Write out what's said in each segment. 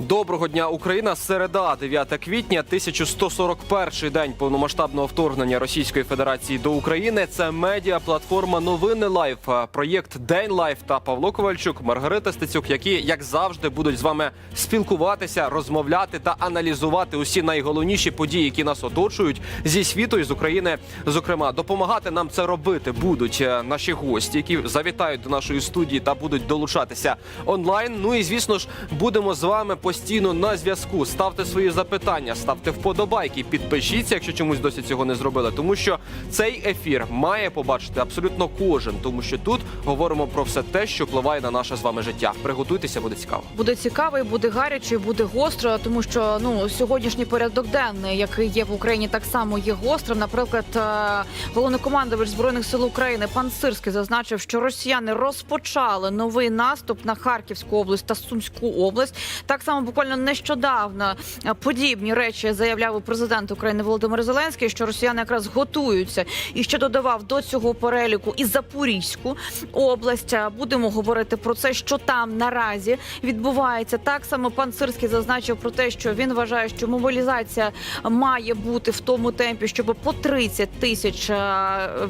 Доброго дня, Україна. Середа, 9 квітня, 1141 день повномасштабного вторгнення Російської Федерації до України. Це медіа платформа Новини Лайф, проєкт День Лайф та Павло Ковальчук, Маргарита Стецюк, які, як завжди, будуть з вами спілкуватися, розмовляти та аналізувати усі найголовніші події, які нас оточують зі світу і з України. Зокрема, допомагати нам це робити будуть е, наші гості, які завітають до нашої студії та будуть долучатися онлайн. Ну і звісно ж, будемо з вами постійно на зв'язку. Ставте свої запитання, ставте вподобайки, підпишіться, якщо чомусь досі цього не зробили. Тому що цей ефір має побачити абсолютно кожен, тому що тут говоримо про все те, що впливає на наше з вами життя. Приготуйтеся, буде цікаво. Буде цікаво, і буде гаряче, і буде гостро, тому що ну сьогоднішній порядок денний, який є в Україні, так само є гострим. Наприклад, е, головнокомандувач збройних сил України пан Сирський зазначив, що росіяни розпочали новий наступ на Харківську область та Сумську область. Так само буквально нещодавно подібні речі заявляв і президент України Володимир Зеленський, що росіяни якраз готуються і ще додавав до цього переліку і Запорізьку область. Будемо говорити про це, що там наразі відбувається. Так само пан Сирський зазначив про те, що він вважає, що мобілізація має бути в тому темпі, щоб по 30 тисяч е,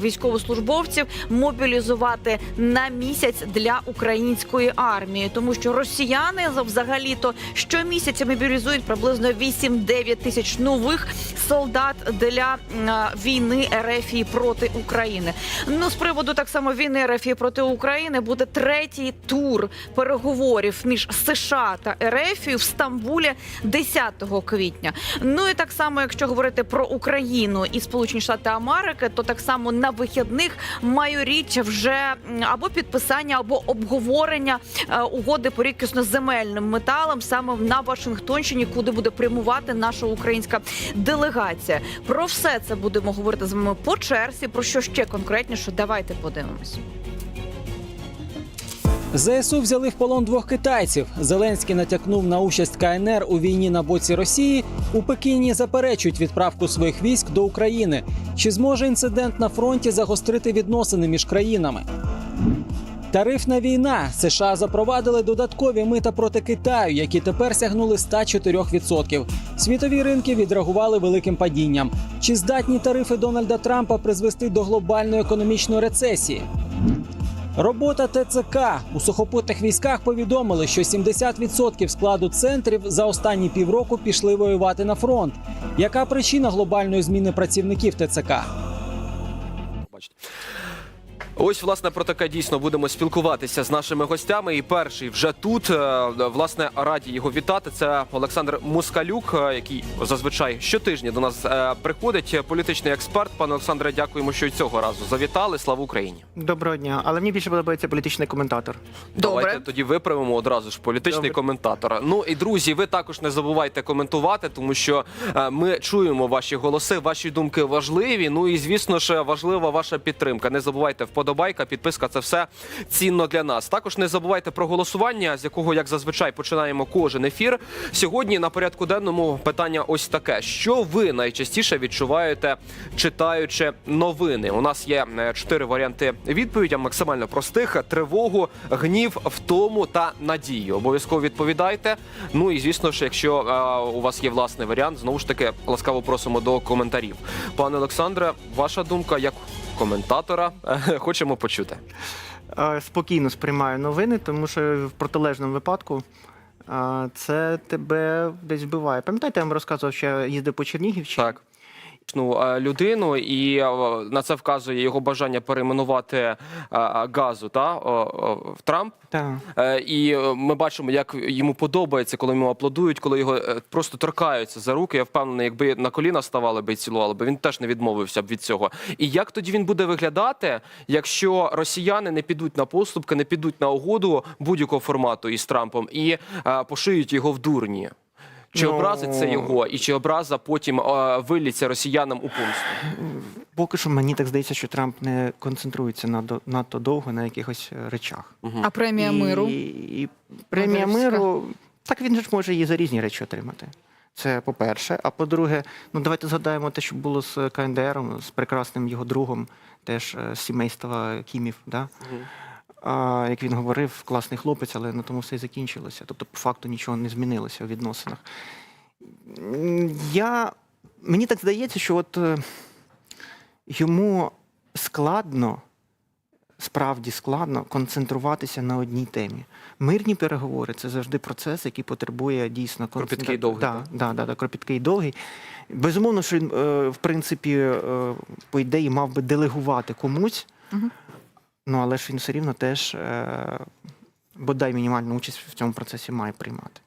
військовослужбовців мобілізувати на місяць для української армії, тому що росіяни взагалі то щомісяця мобілізують приблизно 8-9 тисяч нових солдат для війни РФ проти України. Ну з приводу так само війни РФ проти України буде третій тур переговорів між США та РФ в Стамбулі 10 квітня. Ну і так само, якщо говорити про Україну і Сполучені Штати Америки, то так само на вихідних майоріч вже або підписання, або обговорення е, угоди по рідкісно-земельним металам саме на Вашингтонщині, куди буде прямувати наша українська делегація. Про все це будемо говорити з вами по черзі. Про що ще конкретніше? Давайте подивимось. ЗСУ взяли в полон двох китайців. Зеленський натякнув на участь КНР у війні на боці Росії. У Пекіні заперечують відправку своїх військ до України. Чи зможе інцидент на фронті загострити відносини між країнами? Тарифна війна. США запровадили додаткові мита проти Китаю, які тепер сягнули 104%. Світові ринки відреагували великим падінням. Чи здатні тарифи Дональда Трампа призвести до глобальної економічної рецесії? Робота ТЦК у сухопутних військах повідомили, що 70% складу центрів за останні півроку пішли воювати на фронт. Яка причина глобальної зміни працівників ТЦК? Ось, власне, про таке дійсно будемо спілкуватися з нашими гостями. І перший вже тут, е, власне, раді його вітати. Це Олександр Москалюк, е, який зазвичай щотижня до нас е, приходить. Політичний експерт. Пане Олександре, дякуємо, що й цього разу завітали. Слава Україні! Доброго дня, але мені більше подобається політичний коментатор. Добре. Давайте тоді виправимо одразу ж політичний Добре. коментатор. Ну і друзі, ви також не забувайте коментувати, тому що ми чуємо ваші голоси, ваші думки важливі. Ну і звісно ж важлива ваша підтримка. Не забувайте вподобайка, підписка це все цінно для нас. Також не забувайте про голосування, з якого як зазвичай починаємо кожен ефір. Сьогодні на порядку денному питання ось таке: що ви найчастіше відчуваєте, читаючи новини? У нас є е, чотири варіанти відповіді, максимально простих: тривогу, гнів, втому та надію. Обов'язково відповідайте. Ну і звісно ж, якщо е, у вас є власний варіант, знову ж таки ласкаво просимо до коментарів. Пане Олександре, ваша думка як коментатора хочемо почути. Спокійно сприймаю новини, тому що в протилежному випадку це тебе десь вбиває. Пам'ятаєте, я вам розказував, що я їздив по Чернігівщині? Так. Е, людину, і е, на це вказує його бажання перейменувати е, газу та в Трамп. Так. І ми бачимо, як йому подобається, коли йому аплодують, коли його просто торкаються за руки. Я впевнений, якби на коліна ставали би і цілували би, він теж не відмовився б від цього. І як тоді він буде виглядати, якщо росіяни не підуть на поступки, не підуть на угоду будь-якого формату із Трампом і пошиють його в дурні? Чи Ну, образить це його, і чи образа потім е, виліться росіянам у помсту? Поки що мені так здається, що Трамп не концентрується надто, надто довго на якихось е, речах. А премія миру І премія Нобелівська. миру, так він же ж може її за різні речі отримати. Це по-перше. А по-друге, ну давайте згадаємо те, що було з КНДРом, з прекрасним його другом, теж е, з сімейства Кімів. Да? А, як він говорив, класний хлопець, але на тому все і закінчилося. Тобто, по факту нічого не змінилося у відносинах. Я, мені так здається, що от е, йому складно, справді складно концентруватися на одній темі. Мирні переговори це завжди процес, який потребує дійсно Кропіткий довгий, Да, да, да, да, кропіткий і довгий. Безумовно, що він, е, в принципі, е, по ідеї, мав би делегувати комусь, Мгм. Ну але ж він все рівно теж е, бодай мінімальну участь в цьому процесі має приймати.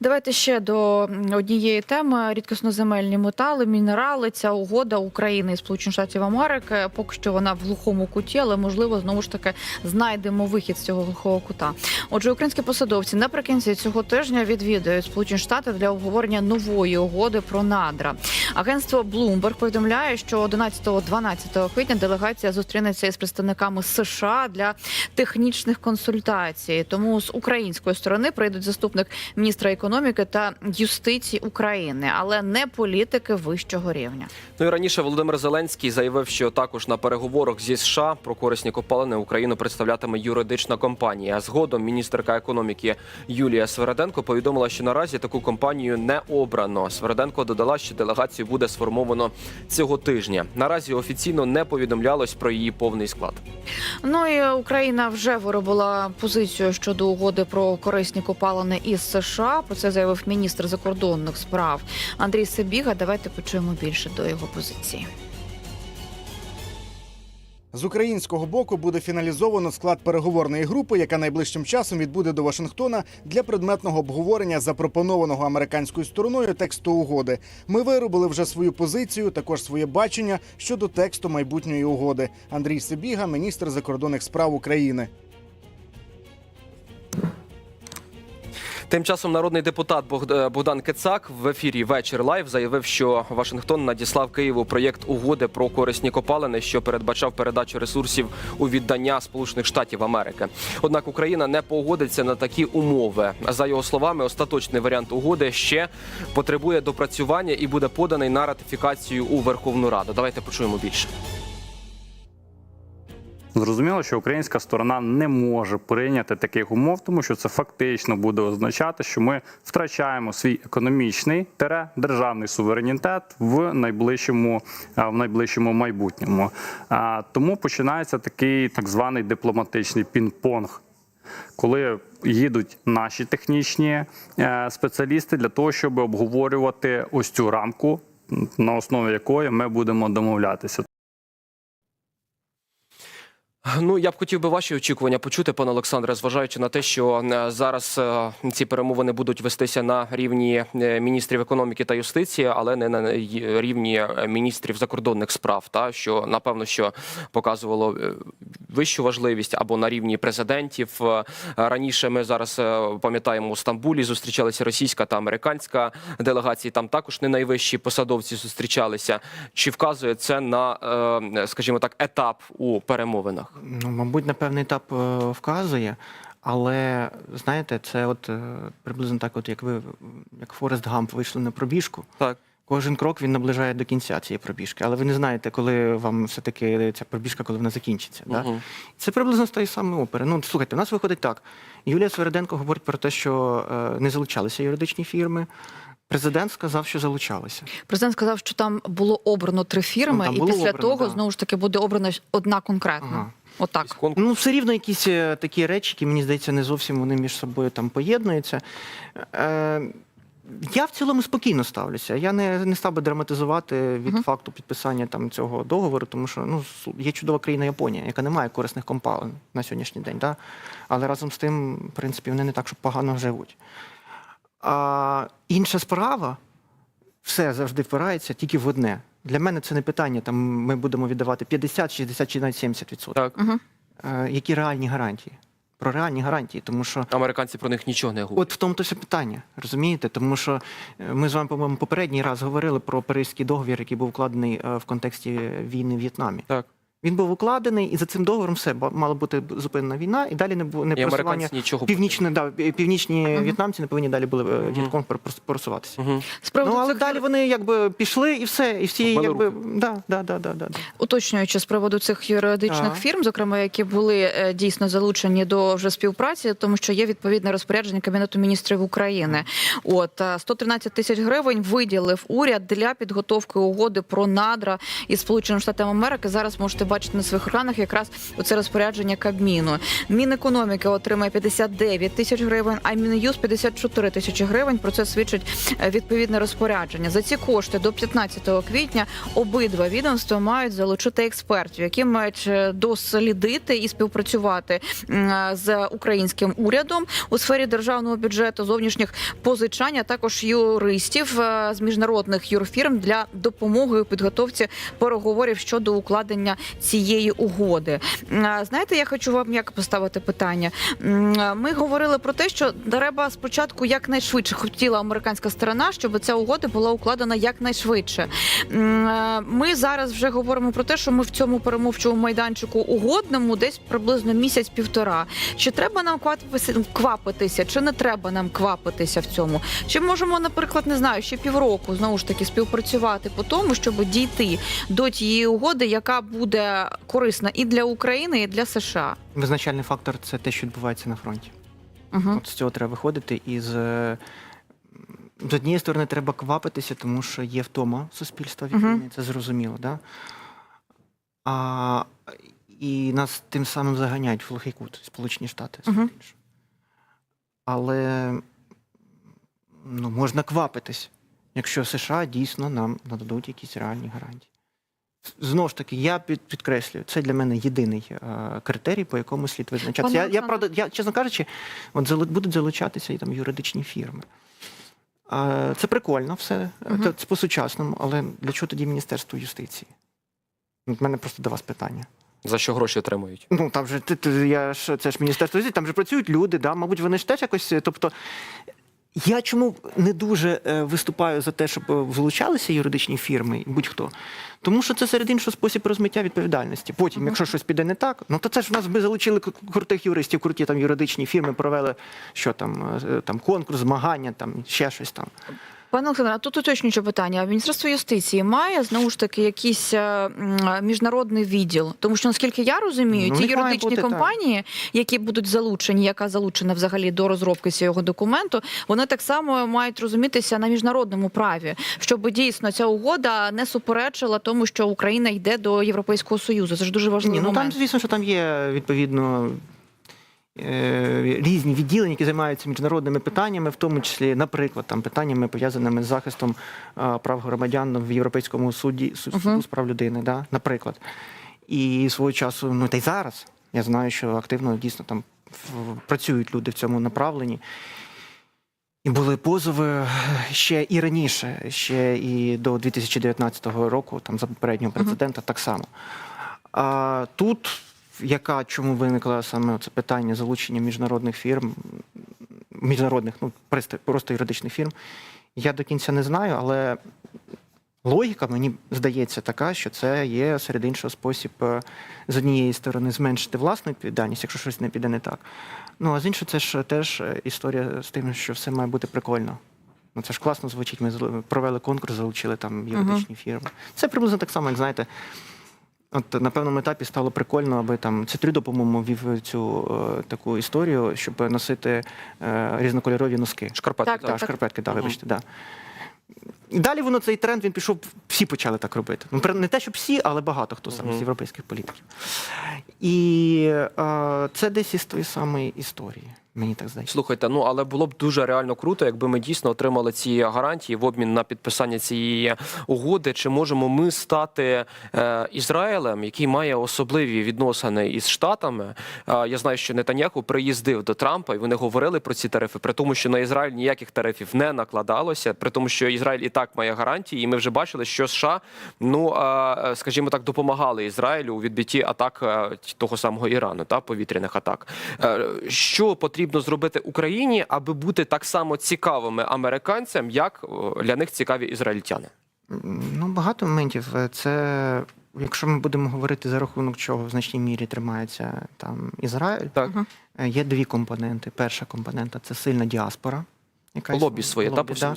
Давайте ще до однієї теми: рідкісноземельні метали, мінерали. Ця угода України і Сполучених Штатів Америки. Поки що вона в глухому куті, але можливо знову ж таки знайдемо вихід з цього глухого кута. Отже, українські посадовці наприкінці цього тижня відвідають Сполучені Штати для обговорення нової угоди про надра. Агентство Bloomberg повідомляє, що 11-12 квітня делегація зустрінеться із представниками США для технічних консультацій. Тому з української сторони прийдуть заступник міністра економіки та юстиції України, але не політики вищого рівня. Ну і раніше Володимир Зеленський заявив, що також на переговорах зі США про корисні копалини Україну представлятиме юридична компанія. Згодом міністерка економіки Юлія Свереденко повідомила, що наразі таку компанію не обрано. Свереденко додала, що делегацію буде сформовано цього тижня. Наразі офіційно не повідомлялось про її повний склад. Ну і Україна вже виробила позицію щодо угоди про корисні копалини із США. Про це заявив міністр закордонних справ Андрій Сибіга. Давайте почуємо більше до його позиції. З українського боку буде фіналізовано склад переговорної групи, яка найближчим часом відбуде до Вашингтона для предметного обговорення запропонованого американською стороною тексту угоди. Ми виробили вже свою позицію, також своє бачення щодо тексту майбутньої угоди. Андрій Сибіга, міністр закордонних справ України. Тим часом народний депутат е, Богдан Кицак в ефірі Вечір Лайв заявив, що Вашингтон надіслав Києву проєкт угоди про корисні копалини, що передбачав передачу ресурсів у віддання Сполучених Штатів Америки. Однак Україна не погодиться на такі умови. За його словами, остаточний варіант угоди ще потребує допрацювання і буде поданий на ратифікацію у Верховну Раду. Давайте почуємо більше. Зрозуміло, що українська сторона не може прийняти таких умов, тому що це фактично буде означати, що ми втрачаємо свій економічний тере державний суверенітет в найближчому в найближчому майбутньому. Тому починається такий так званий дипломатичний пінг-понг. Коли їдуть наші технічні е, спеціалісти для того, щоб обговорювати ось цю рамку, на основі якої ми будемо домовлятися. Ну я б хотів би ваші очікування почути, пане Олександре, зважаючи на те, що е, зараз е, ці перемовини будуть вестися на рівні е, міністрів економіки та юстиції, але не на рівні міністрів закордонних справ. Та що напевно що показувало вищу важливість або на рівні президентів. Раніше ми зараз пам'ятаємо у Стамбулі зустрічалися російська та американська делегації. Там також не найвищі посадовці зустрічалися. Чи вказує це на, скажімо так, етап у перемовинах? Ну, мабуть, на певний етап е, вказує, але знаєте, це от е, приблизно так, от як ви, як Форест Гамп вийшли на пробіжку. Так. Кожен крок він наближає до кінця цієї пробіжки, але ви не знаєте, коли вам все-таки ця пробіжка, коли вона закінчиться. Да? Це приблизно з тієї самої опери. Ну, слухайте, у нас виходить так. Юлія Свереденко говорить про те, що е, не залучалися юридичні фірми. Президент сказав, що залучалися. Президент сказав, що там було обрано три фірми, Ну, і після обрано, того да. знову ж таки буде обрана одна конкретна. Ага. Отак. Конкурс? Ну, все рівно якісь е, такі речі, які, мені здається, не зовсім вони між собою там поєднуються. Е, я в цілому спокійно ставлюся. Я не, не став би драматизувати від факту підписання там цього договору, тому що ну, с- є чудова країна Японія, яка не має корисних компалин на сьогоднішній день. Да? Але разом з тим, в принципі, вони не так, щоб погано живуть. А інша справа, все завжди впирається тільки в одне. Для мене це не питання. Там ми будемо віддавати 50, 60 чи навіть 70 відсотків. Так. Угу. Е, які реальні гарантії? Про реальні гарантії, тому що Американці про них нічого не говорять. от в тому то все питання, розумієте? Тому що е, ми з вами, по-моєму, попередній раз говорили про Паризький договір, який був вкладений е, в контексті війни в В'єтнамі. Так. Він був укладений, і за цим договором все ба- мала бути зупинена війна, і далі не було не І просування. нічого Північні, да, північні в'єтнамці не повинні далі були е, В'єтконг перес- пересуватися. Мгм. З Ну але цих далі вони якби пішли і все, і всі якби руки. да, да, да, да, да. да. Уточнюючи з приводу цих юридичних Так. фірм, зокрема, які були е, дійсно залучені до вже співпраці, тому що є відповідне розпорядження Кабінету міністрів України. От е, 113 тисяч гривень виділив уряд для підготовки угоди про надра із Сполученими Штатами Америки. Зараз можете бачити на своїх екранах якраз оце розпорядження Кабміну. Мінекономіки отримає 59 тисяч гривень, а Мін'юз 54 тисячі гривень. Про це свідчить е, відповідне розпорядження. За ці кошти до 15 квітня обидва відомства мають залучити експертів, які мають е, дослідити і співпрацювати е, з українським урядом у сфері державного бюджету, зовнішніх позичань, а також юристів з міжнародних юрфірм для допомоги у підготовці переговорів щодо укладення цієї угоди. Знаєте, я хочу вам як поставити питання. Ми говорили про те, що треба спочатку якнайшвидше хотіла американська сторона, щоб ця угода була укладена якнайшвидше. Ми зараз вже говоримо про те, що ми в цьому перемовчому майданчику угодному десь приблизно місяць-півтора. Чи треба нам квапитися, чи не треба нам квапитися в цьому? Чи можемо, наприклад, не знаю, ще півроку знову ж таки співпрацювати по тому, щоб дійти до тієї угоди, яка буде корисна і для України, і для США? Визначальний фактор це те, що відбувається на фронті. Угу. От з цього треба виходити. І з, з однієї сторони треба квапитися, тому що є втома суспільства від війни, це зрозуміло, да? А, і нас тим самим заганяють в глухий кут Сполучені Штати. Мгм. Але ну, можна квапитись, якщо США дійсно нам нададуть якісь реальні гарантії. Знову ж таки, я під, підкреслюю, це для мене єдиний е, критерій, по якому слід визначатися. Я, я правда, я чесно кажучи, от залу- будуть залучатися і там юридичні фірми. Е, це прикольно, все Мгм. це, це по-сучасному, але для чого тоді Міністерство юстиції? У мене просто до вас питання. За що гроші отримують? Ну там же ти, ти, я ж це ж міністерство юстиції, там же працюють люди, да, мабуть, вони ж теж якось. е, Тобто, я чому не дуже е, виступаю за те, щоб влучалися юридичні фірми, будь-хто. Тому що це серед іншого спосіб розмиття відповідальності. Потім, якщо щось піде не так, ну то це ж в нас ми залучили крутих юристів, круті там юридичні фірми, провели що там, е, там конкурс, змагання, там ще щось там. Пане Олександре, а тут уточнююче питання. Міністерство юстиції має знову ж таки якийсь е, міжнародний відділ, тому що наскільки я розумію, Ну, ті юридичні бути, так. компанії, які будуть залучені, яка залучена взагалі до розробки цього документу, вони так само мають розумітися на міжнародному праві, щоб дійсно ця угода не суперечила тому, що Україна йде до Європейського союзу. Це ж дуже важливий Ні, ну там, звісно, що там є відповідно. Е, Різні відділення, які займаються міжнародними питаннями, в тому числі, наприклад, там питаннями пов'язаними з захистом прав громадян в Європейському суді су- Мгм. суду з прав людини, да, наприклад. І свого часу, ну та й зараз, я знаю, що активно дійсно там працюють люди в цьому направленні. І були позови ще і раніше, ще і до 2019 року, там за попереднього президента, так само. А тут яка чому виникло саме це питання залучення міжнародних фірм, міжнародних, ну просто, юридичних фірм, я до кінця не знаю, але логіка мені здається така, що це є серед іншого спосіб е, з однієї сторони зменшити власну відповідальність, якщо щось не піде не так. Ну а з іншої, це ж теж е, історія з тим, що все має бути прикольно. Ну це ж класно звучить. Ми провели конкурс, залучили там юридичні фірми. Це приблизно так само, як знаєте. От на певному етапі стало прикольно, аби там це трюдо, по-моєму, вів цю е, таку історію, щоб носити е, різнокольорові носки. Шкарпетки. Так, так. Так, шкарпетки, да, вибачте, да. І далі воно цей тренд він пішов, всі почали так робити. Ну, не те, щоб всі, але багато хто саме з європейських політиків. І е, це десь із тої самої історії, мені так здається. Слухайте, ну але було б дуже реально круто, якби ми дійсно отримали ці гарантії в обмін на підписання цієї угоди. Чи можемо ми стати е, Ізраїлем, який має особливі відносини із штатами? Е, я знаю, що Нетаньяху приїздив до Трампа, і вони говорили про ці тарифи, при тому, що на Ізраїль ніяких тарифів не накладалося, при тому, що Ізраїль і так має гарантії, і ми вже бачили, що США, ну е, скажімо так, допомагали Ізраїлю у відбитті атак е, того самого Ірану, та повітряних атак. Е, Що потрібно зробити Україні, аби бути так само цікавими американцям, як для них цікаві ізраїльтяни? Ну, багато моментів. Це якщо ми будемо говорити за рахунок чого в значній мірі тримається там Ізраїль, Так. Е, є дві компоненти. Перша компонента це сильна діаспора. якась Лобі своє, та да.